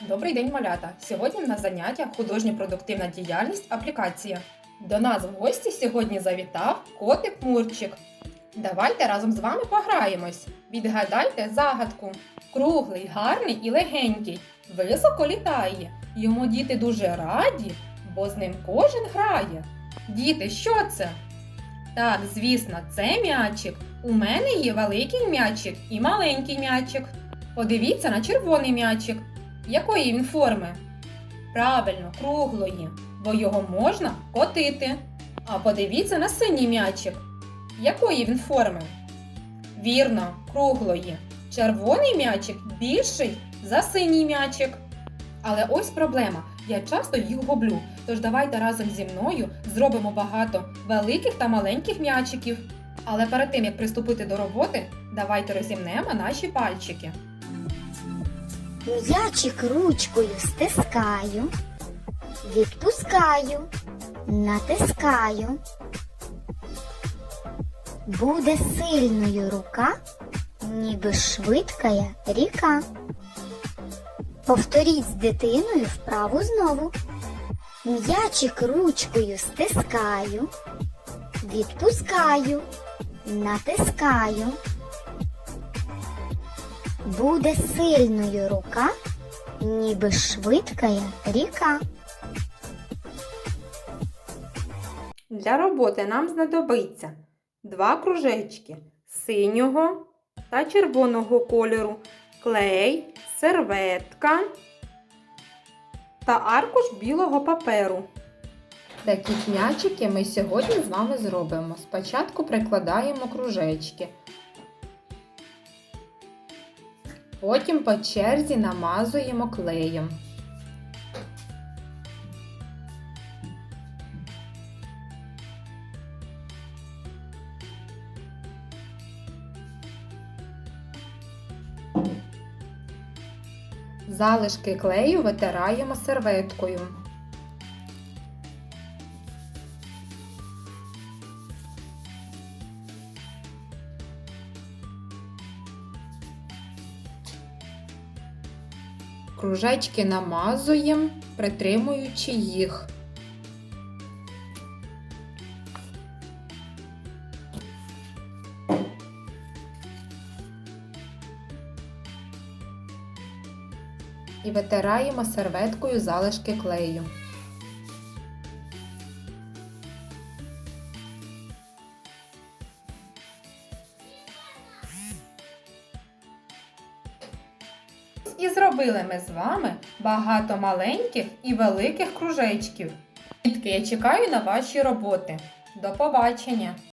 Добрий день, малята! Сьогодні на заняття художньо-продуктивна діяльність аплікація. До нас в гості сьогодні завітав котик Мурчик. Давайте разом з вами пограємось. Відгадайте загадку. Круглий, гарний і легенький. Високо літає. Йому діти дуже раді, бо з ним кожен грає. Діти, що це? Так, звісно, це м'ячик. У мене є великий м'ячик і маленький м'ячик. Подивіться на червоний м'ячик. Якої він форми? Правильно, круглої, бо його можна котити. А подивіться на синій м'ячик. Якої він форми? Вірно, круглої. Червоний м'ячик більший за синій м'ячик. Але ось проблема. Я часто їх гублю. Тож давайте разом зі мною зробимо багато великих та маленьких м'ячиків. Але перед тим як приступити до роботи, давайте розімнемо наші пальчики. М'ячик ручкою стискаю, відпускаю, натискаю. Буде сильною рука, ніби швидкая ріка. Повторіть з дитиною вправу знову. М'ячик ручкою стискаю, відпускаю, натискаю. Буде сильною рука, ніби швидкая ріка. Для роботи нам знадобиться два кружечки синього та червоного кольору, клей, серветка та аркуш білого паперу. Такі м'ячики ми сьогодні з вами зробимо. Спочатку прикладаємо кружечки. Потім по черзі намазуємо клеєм. Залишки клею витираємо серветкою. Кружечки намазуємо, притримуючи їх. і витираємо серветкою залишки клею. І зробили ми з вами багато маленьких і великих кружечків. Дітки, я чекаю на ваші роботи. До побачення!